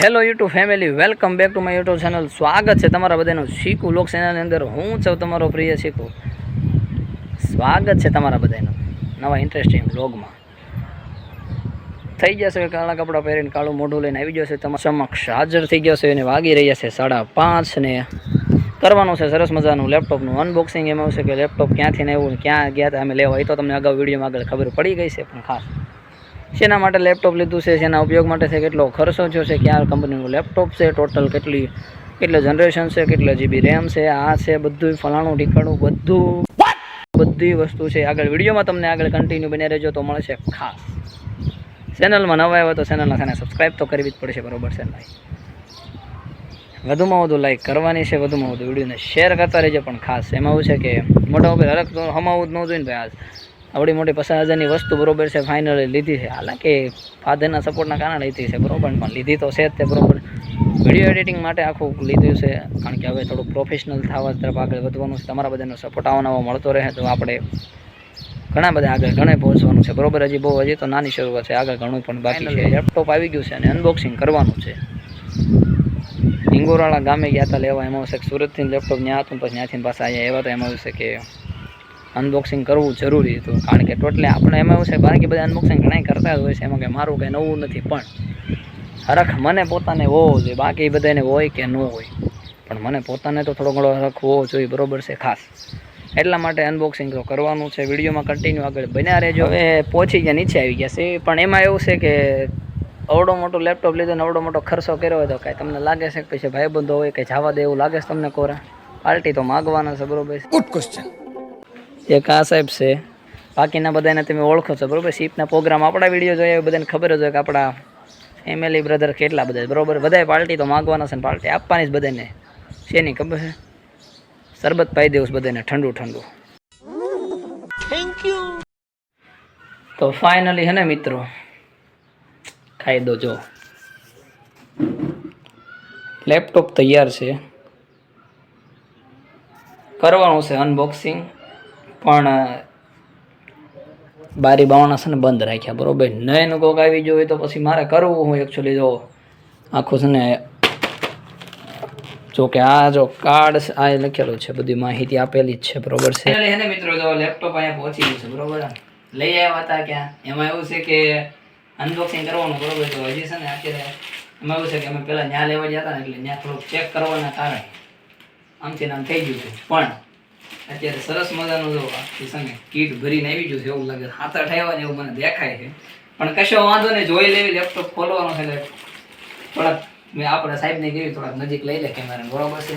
Hello YouTube family welcome back to my YouTube channel સ્વાગત છે તમારા બધાનું શીખુ લોક ચેનલની અંદર. હું છું તમારો પ્રિય શીખું. સ્વાગત છે તમારા બધાનું નવા ઇન્ટરેસ્ટિંગ બ્લોગમાં થઈ જશે કાળા કપડાં પહેરીને કાળું મોઢું લઈને આવી જશે તમારા સમક્ષ હાજર થઈ જશે એને વાગી રહ્યા છે સાડા પાંચ ને કરવાનું છે સરસ મજાનું લેપટોપનું અનબોક્સિંગ એમાં આવશે કે લેપટોપ ક્યાંથી ને એવું ક્યાં ગયા હતા અમે લેવા. એ તો તમને અગાઉ વિડીયોમાં આગળ ખબર પડી ગઈ છે, પણ ખાસ શેના માટે લેપટોપ લીધું છે, શેના ઉપયોગ માટે છે, કેટલો ખર્ચો થયો છે, ક્યાં કંપનીનું લેપટોપ છે ટોટલ કેટલી, કેટલા જનરેશન છે, કેટલા જીબી રેમ છે, આ છે બધું ફલાણું, ઢીકાણું, બધું બધી વસ્તુ છે. આગળ વિડીયોમાં તમને આગળ કન્ટિન્યુ બની રહેજો તો મળશે ખાસ. ચેનલમાં નવા આવ્યો તો ચેનલના ખાને સબસ્ક્રાઈબ તો કરવી જ પડશે, બરોબર છે ભાઈ? વધુમાં વધુ લાઈક કરવાની છે, વધુમાં વધુ વિડીયોને શેર કરતા રહેજો, પણ ખાસ એમાં એવું છે કે મોટા ઉપર હરક હમાવું જ ન જોઈએ ભાઈ આજ. આવડી મોટી પચાસ હજારની વસ્તુ બરોબર છે ફાઇનલી લીધી છે. હાલાકી ફાધરના સપોર્ટના કારણે લીધી છે બરોબર પણ લીધી તો છે જ તે બરોબર. વીડિયો એડિટિંગ માટે આખું લીધું છે કારણ કે હવે થોડુંક પ્રોફેશનલ થવા તરફ આગળ વધવાનું છે તમારા બધાનો સપોર્ટ આવવાનો મળતો રહે તો આપણે ઘણા બધા આગળ ઘણે પહોંચવાનું છે બરોબર હજી બહુ હજી તો નાની શરૂઆત છે આગળ ઘણું પણ બાકી છે. લેપટોપ આવી ગયું છે અને અનબોક્સિંગ કરવાનું છે. ઇંગોરાળા ગામે ગયા હતા લેવા એમાં આવશે સુરતથી લેપટોપ ત્યાં હતું પછી ત્યાંથી પાછા અહીંયા એવા તો એમાં આવશે કે અનબોક્સિંગ કરવું જરૂરી હતું. કારણ કે ટોટલી આપણે એમાં એવું છે બાકી બધા અનબોક્સિંગ ઘણા કરતા હોય છે. એમાં કે મારું કંઈ નવું નથી, પણ હરખ મને પોતાને હોવો જોઈએ. બાકી બધાને હોય કે ન હોય. પણ મને પોતાને તો થોડો ઘણો હરખ હોવો જોઈએ. બરોબર છે, ખાસ. એટલા માટે અનબોક્સિંગ તો કરવાનું છે. વિડીયોમાં કન્ટિન્યુ આગળ બન્યા રહેજો. હવે પહોંચી ગયા, નીચે આવી ગયા છે. પણ એમાં એવું છે કે અવડો મોટો લેપટોપ લીધો ને અવડો મોટો ખર્ચો કર્યો હોય તો કાંઈ તમને લાગે છે કે પછી ભાઈબંધો હોય કે જવા દે એવું લાગે છે તમને કોરા? પાર્ટી તો માગવાના છે, બરોબર ગુડ ક્વેશ્ચન એક આ સાહેબ છે. બાકીના બધાને તમે ઓળખો છો બરાબર? શીપના પ્રોગ્રામ આપણા વીડિયો જોઈએ બધાને ખબર જ હોય કે આપણા ફેમિલી બ્રધર કેટલા બધા બરાબર? બધાય પાર્ટી તો માગવાના છે ને પાર્ટી આપવાની જ બધાને. શેની ખબર છે? શરબત પાઈ દેવું છે બધાને ઠંડુ ઠંડુ. થેન્ક યુ તો ફાઇનલી હે ને મિત્રો ખાઈ દો જો. લેપટોપ તૈયાર છે. કરવાનું છે અનબોક્સિંગ પણ બારી બાવણા ને બંધ રાખ્યા, બરોબર? નયન કોક આવી જોઈએ તો પછી મારે કરવું હું એકચ્યુઅલી જો આખું છે ને, જો કે આ જો કાર્ડ આ લખેલું છે, બધી માહિતી આપેલી જ છે, બરોબર છે? એને મિત્રો જો લેપટોપ અહીંયા પહોંચી ગયું છે, બરોબર? લઈ આવ્યા હતા ક્યાં? એમાં એવું છે કે અનબોક્સિંગ કરવાનું, બરોબર? તો હજી છે ને અત્યારે એમાં એવું છે કે અમે પહેલાં ત્યાં લેવા ગયા હતા ને એટલે ત્યાં થોડુંક ચેક કરવાના કારણે આમથી આમ થઈ ગયું છે. પણ અત્યારે સરસ મજાનું જો આખી કીટ ભરીને આવી ગયું છે, એવું લાગે હાથ અઠાવ્યા ને એવું મને દેખાય છે. પણ કશો વાંધો નહીં, જોઈ લેવી લેપટોપ ખોલવાનું છે એટલે થોડાક મેં આપણે સાહેબને કેવી થોડાક નજીક લઈ લે કેમેરા બરોબર છે?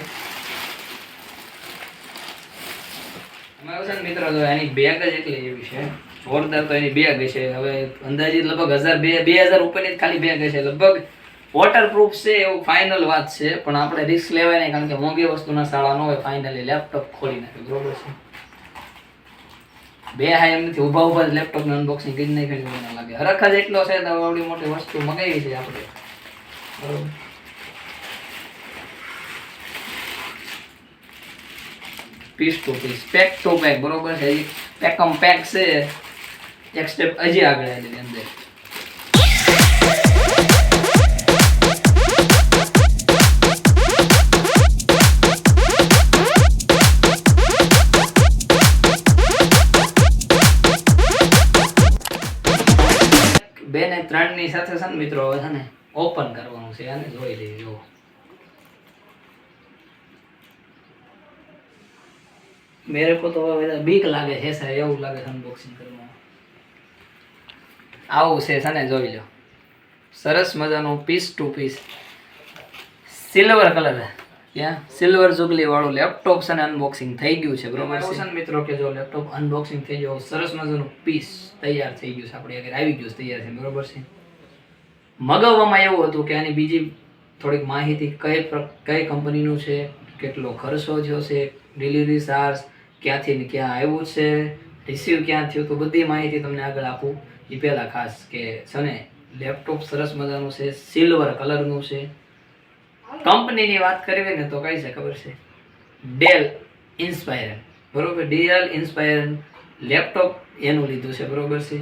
એમાં છે ને મિત્રો, જો એની બેગ જ એટલી એવી છે. જોરદાર તો એની બેગ છે. હવે અંદાજિત લગભગ હજાર બે બે હજાર ઉપરની જ ખાલી બેગ છે લગભગ વોટરપ્રૂફ છે એવું ફાઇનલ વાત છે, પણ આપણે રિસ્ક લેવાય નહીં, કારણ કે મોંઘી વસ્તુના શાળા ન હોય ફાઇનલી લેપટોપ ખોલી નાખ્યું, બરોબર છે? બે હા એમ નથી, ઊભા ઊભા લેપટોપનું અનબોક્સિંગ કરી નાખ્યું મને લાગે. હરખ જ એટલો છે તો આવડી મોટી વસ્તુ મગાવી છે આપણે. બરોબર? Piece to piece pack to pack બરોબર છે? પેકમ પેક છે, એક સ્ટેપ હજી આગળ અંદર. ને ત્રણની સાથે છે ને મિત્રો હવે છે ને ઓપન કરવાનું છે અને જોઈ લઈએ જો મેરે કો તો હવે બીક લાગે છે સર એવું લાગે છે અનબોક્સિંગ કરવામાં. આવું છે છે ને જોઈ લો સરસ મજાનું piece to piece silver colour ત્યાં સિલ્વર જુગલી વાળું લેપટોપ છે ને અનબોક્સિંગ થઈ ગયું છે બરોબર છે? મિત્રો કે જો લેપટોપ અનબોક્સિંગ થઈ ગયો સરસ મજાનું પીસ તૈયાર થઈ ગયું છે આપણે આગળ આવી ગયું છે તૈયાર છે બરોબર છે? મગાવવામાં એવું હતું કે આની બીજી થોડીક માહિતી કઈ કઈ કંપનીનું છે, કેટલો ખર્ચો થયો છે ડિલિવરી ચાર્જ ક્યાંથી ને ક્યાં આવ્યું છે રિસીવ ક્યાં થયું, તો બધી માહિતી તમને આગળ આપું. એ પહેલાં ખાસ કે છે ને લેપટોપ સરસ મજાનું છે સિલ્વર કલરનું છે. કંપનીની વાત કરવી ને તો કઈ છે ખબર છે? ડેલ ઇન્સ્પાયર બરોબર? ડીએલ ઇન્સ્પાયર લેપટોપ એનું લીધું છે, બરોબર છે?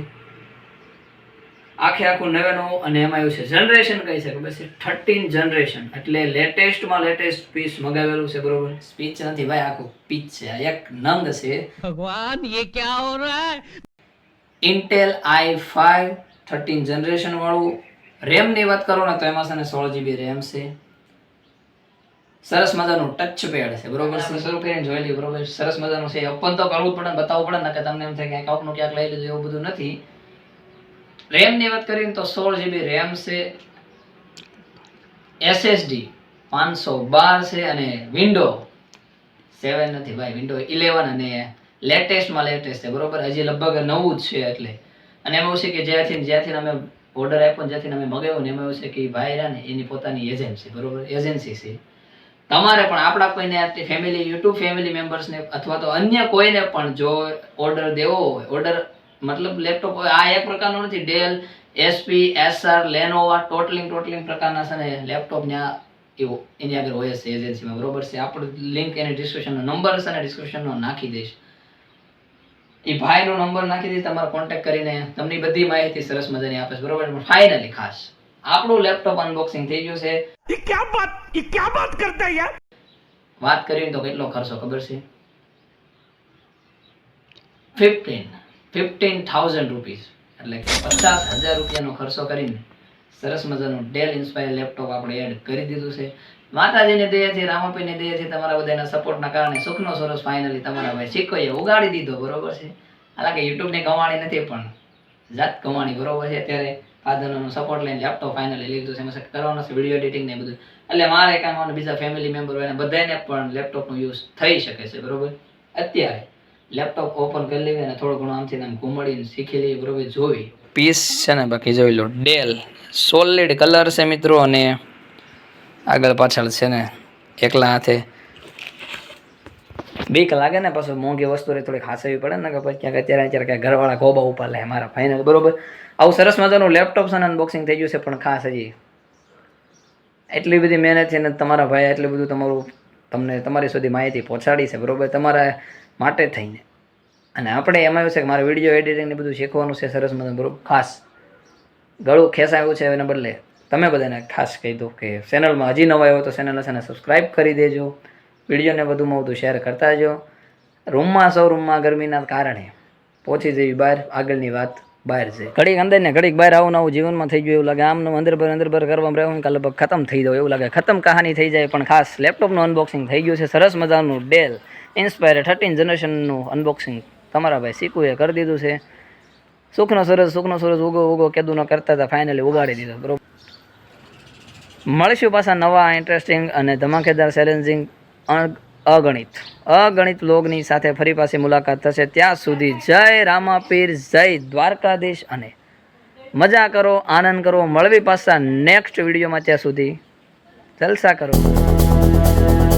આખે આખું નવે નવું અને એમાં એવું છે. જનરેશન કહી છે બસ થર્ટીન જનરેશન એટલે લેટેસ્ટમાં લેટેસ્ટ પીસ મગાવેલું છે બરોબર? સ્પીચ નથી ભાઈ આખું પીચ છે. એક નંગ છે. ભગવાન યે ક્યા હો રહા હે? Intel i five thirteen generation વાળું. રેમની વાત કરો ને તો એમાં છે ને સોળ જીબી રેમ છે. સરસ મજાનું ટચ પેડ છે બરોબર છે? શરૂ કરીને જોઈ લઈએ બરોબર સરસ મજાનું છે. અપન તો કરવું જ પડે બતાવવું પડે ને કે તમને એમ થાય કે ક્યાંકનું ક્યાંક લઈ લીધું એવું બધું નથી. રેમની વાત કરીને તો સોળ જીબી રેમ છે એસએસડી પાંચસો બાર છે અને વિન્ડો સેવન નથી ભાઈ વિન્ડો ઇલેવન અને લેટેસ્ટમાં લેટેસ્ટ છે, બરોબર? હજી લગભગ નવું જ છે એટલે. અને એમાં એવું છે કે જ્યાંથી જ્યાંથી અમે ઓર્ડર આપ્યો ને જ્યાંથી અમે મગાવ્યું ને એમાં એવું છે કે ભાઈ રહ્યા ને એની પોતાની એજન્સી બરોબર? એજન્સી છે. તમારે પણ આપણા કોઈને ફેમિલી યુટ્યુબ ફેમિલી મેમ્બર્સને અથવા તો અન્ય કોઈને પણ જો ઓર્ડર દેવો હોય ઓર્ડર મતલબ લેપટોપ આ એક પ્રકારનું નથી ડેલ એસપી એસઆર લેનોવા ટોટલિંગ ટોટલિંગ પ્રકારના છે ને લેપટોપ ત્યાં એવો. એની આગળ હોય છે એજન્સીમાં બરોબર છે. આપણો લિંક એને ડિસ્ક્રિપ્શનનો નંબર છે ને ડિસ્ક્રિપ્શનનો નાખી દઈશ. એ ભાઈનો નંબર નાખી દઈશ તમારો કોન્ટેક્ટ કરીને તમને બધી માહિતી સરસ મજાની આપે છે. બરોબર? ફાઇનલી ખાસ આપણું લેપટોપ અનબોક્સિંગ થઈ ગયું છે. એ ક્યાં વાત એ ક્યાં વાત કરતા યાર? વાત કરીને તો કેટલો ખર્ચો ખબર છે? ફિફ્ટીન ફિફ્ટીન થાઉઝન્ડ રૂપીસ એટલે પચાસ હજાર રૂપિયાનો ખર્ચો કરીને સરસ મજાનું ડેલ ઇન્સ્પાયર લેપટોપ આપણે એડ કરી દીધું છે. માતાજીની દયાથી, રામાપીની દયાથી તમારા બધાના સપોર્ટના કારણે સુખનો સરસ ફાઇનલી તમારા ભાઈ શીખોએ ઉગાડી દીધો, બરોબર છે? હાલાકે યુટ્યુબની કમાણી નથી, પણ જાત કમાણી, બરોબર છે? અત્યારે ફાધરનો સપોર્ટ લઈને લેપટોપ ફાઇનલી લીધું છે. એમાં કરવાનું છે વીડિયો એડિટિંગ ને બધું. એટલે મારે કામ બીજા ફેમિલી મેમ્બર હોય બધાને પણ લેપટોપનો યુઝ થઈ શકે છે, બરોબર? અત્યારે લેપટોપ ઓપન કરી લેવી અને થોડું ઘણું આમથી આમ ઘૂમડીને શીખી લેવી, બરોબર, જોવી. પીસ છે ને બાકી જોઈ લો ડેલ સોલિડ કલર છે મિત્રો અને આગળ પાછળ છે ને એકલા હાથે. બીક લાગે ને પાછું મોંઘી વસ્તુ રે થોડી ખાસવી પડે ને કે પછી ક્યાંક અત્યારે અત્યારે ક્યાંક ઘરવાળા ગોબા ઉપર લે મારા ફાઇનલ બરોબર? આવું સરસ મજાનું લેપટોપ છે ને અનબોક્સિંગ થઈ ગયું છે, પણ ખાસ હજી. એટલી બધી મહેનત છે ને તમારા ભાઈ એટલું બધું તમારું, તમને તમારી સુધી માહિતી પહોંચાડી છે, બરોબર? તમારા માટે થઈને. અને આપણે એમાં એવું છે કે મારે વીડિયો એડિટિંગને બધું શીખવાનું છે સરસ મને બરોબર? ખાસ. ગળું ખેંચાયું છે એના બદલે. તમે બધાને ખાસ કહી દો કે ચેનલમાં હજી નવા આવ્યો તો ચેનલને છે ને સબસ્ક્રાઈબ કરી દેજો. વિડીયોને વધુમાં વધુ શેર કરતા જો રૂમમાં સૌ રૂમમાં ગરમીના કારણે પહોંચી જવી બહાર આગળની વાત બહાર છે. ઘડીક અંદર ને ઘડીક બહાર આવું નવું જીવનમાં થઈ ગયું એવું લાગે. આમનું અંદર ભર અંદર ભર કરવામાં રહેવું કે લગભગ ખતમ થઈ જાવ એવું લાગે. ખતમ કહાની થઈ જાય પણ ખાસ લેપટોપનું અનબોક્સિંગ થઈ ગયું છે. સરસ મજાનું ડેલ ઇન્સ્પાયર થર્ટીન જનરેશનનું અનબોક્સિંગ તમારા ભાઈ શીખુએ કરી દીધું છે. સુખનો સરસ સુખનો સરસ ઉગો ઉગો કેદુનો કરતા હતા ફાઇનલી ઉગાડી દીધો, બરોબર? મળીશું પાછા નવા ઇન્ટરેસ્ટિંગ અને ધમાકેદાર ચેલેન્જિંગ અગણિત. અગણિત લોગની સાથે ફરી પાછી મુલાકાત થશે. ત્યાં સુધી જય રામાપીર, જય દ્વારકાધીશ અને મજા કરો, આનંદ કરો. મળવી પાછા નેક્સ્ટ વિડીયોમાં ત્યાં સુધી જલસા કરો.